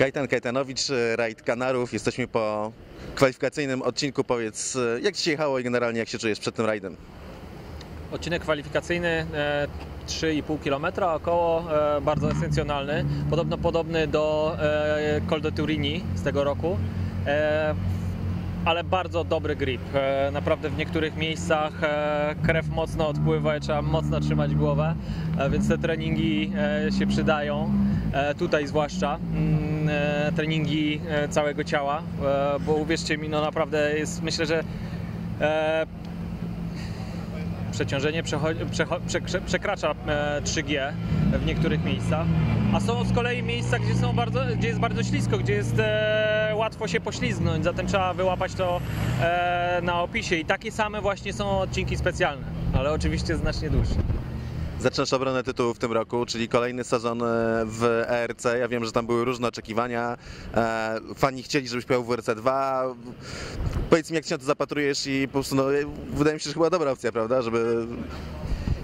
Kajtan Kajtanowicz, rajd Kanarów. Jesteśmy po kwalifikacyjnym odcinku. Powiedz, jak Ci się jechało i generalnie jak się czujesz przed tym rajdem? Odcinek kwalifikacyjny e, 3,5 km około, e, bardzo esencjonalny. Podobno podobny do e, Col de Turini z tego roku. E, ale bardzo dobry grip. E, Naprawdę w niektórych miejscach e, krew mocno odpływa i trzeba mocno trzymać głowę, e, więc te treningi e, się przydają. E, Tutaj zwłaszcza mm, e, treningi e, całego ciała, e, bo uwierzcie mi, no naprawdę jest, myślę, że e, przeciążenie przekracza e, 3G w niektórych miejscach, a są z kolei miejsca, gdzie, są bardzo, gdzie jest bardzo ślisko, gdzie jest e, łatwo się poślizgnąć, zatem trzeba wyłapać to e, na opisie i takie same właśnie są odcinki specjalne, ale oczywiście znacznie dłuższe. Zaczynasz obronę tytułu w tym roku, czyli kolejny sezon e, w ERC. Ja wiem, że tam były różne oczekiwania. E, Fani chcieli, żebyś pojechał w WRC 2. Powiedz mi, jak się na to zapatrujesz i po prostu, no, wydaje mi się, że chyba dobra opcja, prawda, żeby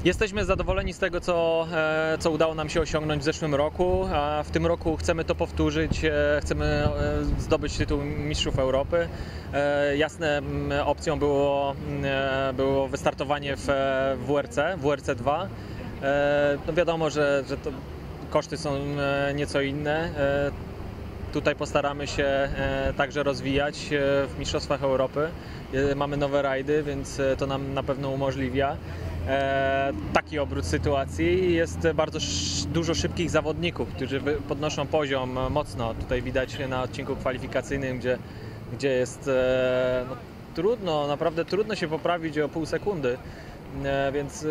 Jesteśmy zadowoleni z tego, co, e, co udało nam się osiągnąć w zeszłym roku. A w tym roku chcemy to powtórzyć, e, chcemy e, zdobyć tytuł Mistrzów Europy. E, Jasne opcją było, e, było wystartowanie w e, WRC, WRC 2. E, No wiadomo, że, że to koszty są e, nieco inne. E, Tutaj postaramy się także rozwijać w Mistrzostwach Europy. Mamy nowe rajdy, więc to nam na pewno umożliwia taki obrót sytuacji. Jest bardzo dużo szybkich zawodników, którzy podnoszą poziom mocno. Tutaj widać na odcinku kwalifikacyjnym, gdzie, gdzie jest no, trudno, naprawdę trudno się poprawić o pół sekundy. E, Więc e,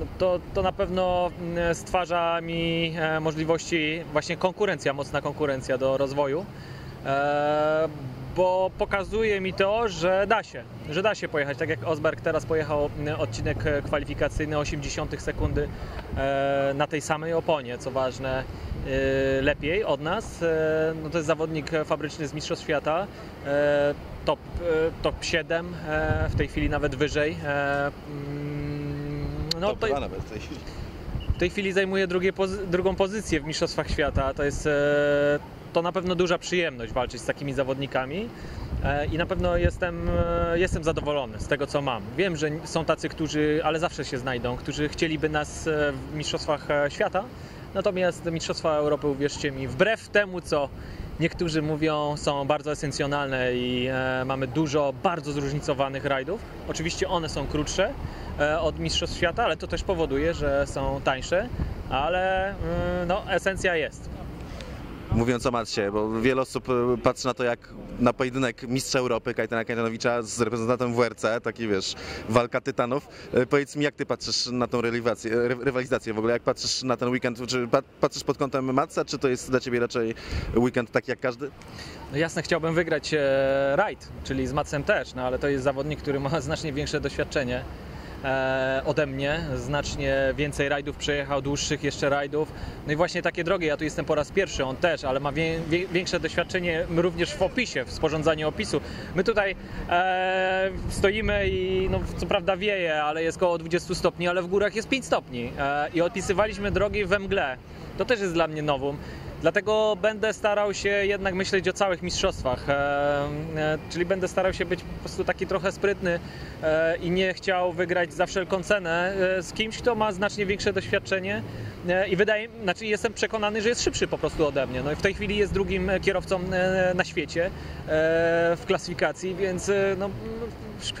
no to, to na pewno mm, stwarza mi e, możliwości, właśnie konkurencja, mocna konkurencja do rozwoju, E, bo pokazuje mi to, że da się, że da się pojechać. Tak jak Osberg teraz pojechał mm, odcinek e, kwalifikacyjny 80 sekundy e, na tej samej oponie, co ważne, e, lepiej od nas. E, No to jest zawodnik fabryczny z Mistrzostw Świata, e, top, e, top 7, e, w tej chwili nawet wyżej. No Top to, dwa nawet w tej chwili. w tej chwili zajmuje drugie pozy- drugą pozycję w Mistrzostwach Świata. To jest e, to na pewno duża przyjemność walczyć z takimi zawodnikami. E, I na pewno jestem, e, jestem zadowolony z tego, co mam. Wiem, że są tacy, którzy, ale zawsze się znajdą, którzy chcieliby nas e, w Mistrzostwach e, Świata. Natomiast Mistrzostwa Europy, uwierzcie mi, wbrew temu, co niektórzy mówią, są bardzo esencjonalne i e, mamy dużo bardzo zróżnicowanych rajdów. Oczywiście one są krótsze od Mistrzostw Świata, ale to też powoduje, że są tańsze, ale mm, no, esencja jest. Mówiąc o Matsie, bo wiele osób e, patrzy na to jak na pojedynek mistrza Europy Kajtana Kajtanowicza z reprezentantem WRC, taki wiesz, walka tytanów. E, Powiedz mi, jak ty patrzysz na tą rywalizację, ry- rywalizację w ogóle, jak patrzysz na ten weekend, czy pa- patrzysz pod kątem Matsa, czy to jest dla ciebie raczej weekend taki jak każdy? No jasne, chciałbym wygrać e, rajd, czyli z Matsem też, no ale to jest zawodnik, który ma znacznie większe doświadczenie e, ode mnie, znacznie więcej rajdów przejechał, dłuższych jeszcze rajdów. No i właśnie takie drogie, ja tu jestem po raz pierwszy, on też, ale ma większe doświadczenie również w opisie, w sporządzaniu opisu. My tutaj e, stoimy i no, co prawda wieje, ale jest około 20 stopni, ale w górach jest 5 stopni e, i odpisywaliśmy drogi we mgle. To też jest dla mnie nowum. Dlatego będę starał się jednak myśleć o całych mistrzostwach, e, e, czyli będę starał się być po prostu taki trochę sprytny e, i nie chciał wygrać za wszelką cenę z kimś, kto ma znacznie większe doświadczenie i wydaje, znaczy jestem przekonany, że jest szybszy po prostu ode mnie. No i w tej chwili jest drugim kierowcą na świecie w klasyfikacji, więc no,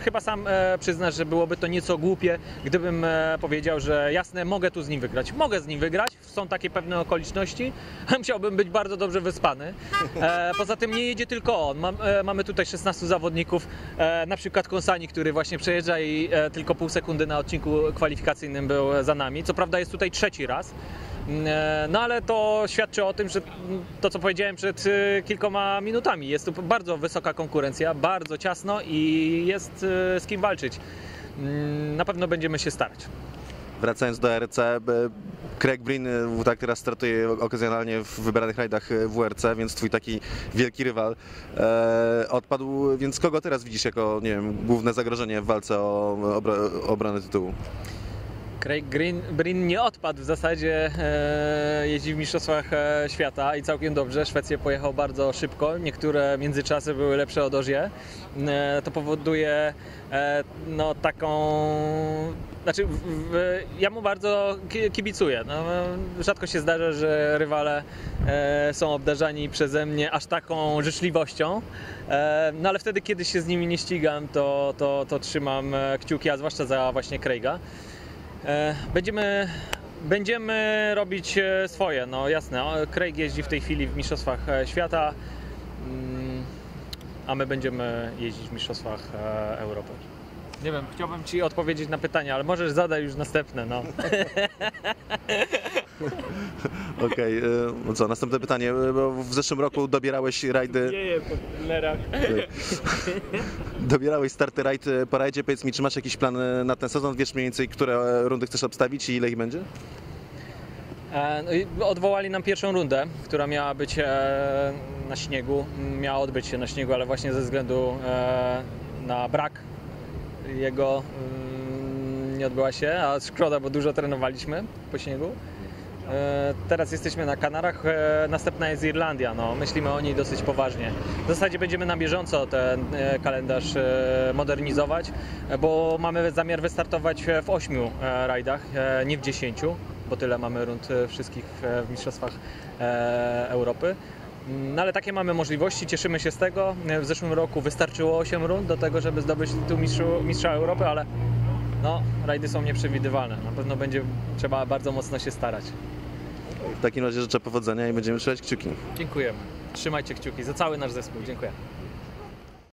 chyba sam przyznasz, że byłoby to nieco głupie, gdybym powiedział, że jasne, mogę tu z nim wygrać. Mogę z nim wygrać, są takie pewne okoliczności. Musiałbym być bardzo dobrze wyspany. E, poza tym nie jedzie tylko on. Mam, e, mamy tutaj 16 zawodników, e, na przykład Konsani, który właśnie przejeżdża i e, tylko pół sekundy na odcinku kwalifikacyjnym był za nami. Co prawda jest tutaj trzeci raz. E, No ale to świadczy o tym, że to co powiedziałem przed e, kilkoma minutami, jest tu bardzo wysoka konkurencja, bardzo ciasno i jest z kim walczyć. Mm, Na pewno będziemy się starać. Wracając do RC, Craig Breen e, tak teraz startuje okazjonalnie w wybranych rajdach e, WRC, więc twój taki wielki rywal e, odpadł, więc kogo teraz widzisz jako, nie wiem, główne zagrożenie w walce o obro- obronę tytułu? Craig Green, Green nie odpadł w zasadzie, e, jeździ w Mistrzostwach e, Świata i całkiem dobrze. Szwecję pojechał bardzo szybko, niektóre międzyczasy były lepsze od Ozie. E, to powoduje e, no, taką... Znaczy, w, w, ja mu bardzo ki- kibicuję. No, rzadko się zdarza, że rywale e, są obdarzani przeze mnie aż taką życzliwością. E, no ale wtedy, kiedy się z nimi nie ścigam, to, to, to trzymam kciuki, a zwłaszcza za właśnie Craiga. E, Będziemy, będziemy robić e, swoje, no jasne. Craig jeździ w tej chwili w Mistrzostwach e, Świata, mm, a my będziemy jeździć w Mistrzostwach Europy. Nie wiem, chciałbym Ci odpowiedzieć na pytanie, ale możesz zadać już następne, no. Okej, y, no co, następne pytanie, y, bo w zeszłym roku dobierałeś rajdy, Dzieje po lerach. dobierałeś starty rajd y, po rajdzie, powiedz mi, czy masz jakiś plan y, na ten sezon, wiesz mniej więcej, które rundy chcesz obstawić i ile ich będzie? E, no Odwołali nam pierwszą rundę, która miała być e, na śniegu. Miała odbyć się na śniegu, ale właśnie ze względu e, na brak jego mm, nie odbyła się, a szkoda, bo dużo trenowaliśmy po śniegu. E, Teraz jesteśmy na Kanarach, e, następna jest Irlandia. No, myślimy o niej dosyć poważnie. W zasadzie będziemy na bieżąco ten e, kalendarz modernizować, bo mamy zamiar wystartować w ośmiu e, rajdach, nie w dziesięciu, bo tyle mamy rund wszystkich w Mistrzostwach Europy. No ale takie mamy możliwości, cieszymy się z tego. W zeszłym roku wystarczyło 8 rund do tego, żeby zdobyć tytuł mistrzu, mistrza Europy, ale no, rajdy są nieprzewidywalne. Na pewno będzie trzeba bardzo mocno się starać. W takim razie życzę powodzenia i będziemy trzymać kciuki. Dziękujemy. Trzymajcie kciuki za cały nasz zespół. Dziękuję.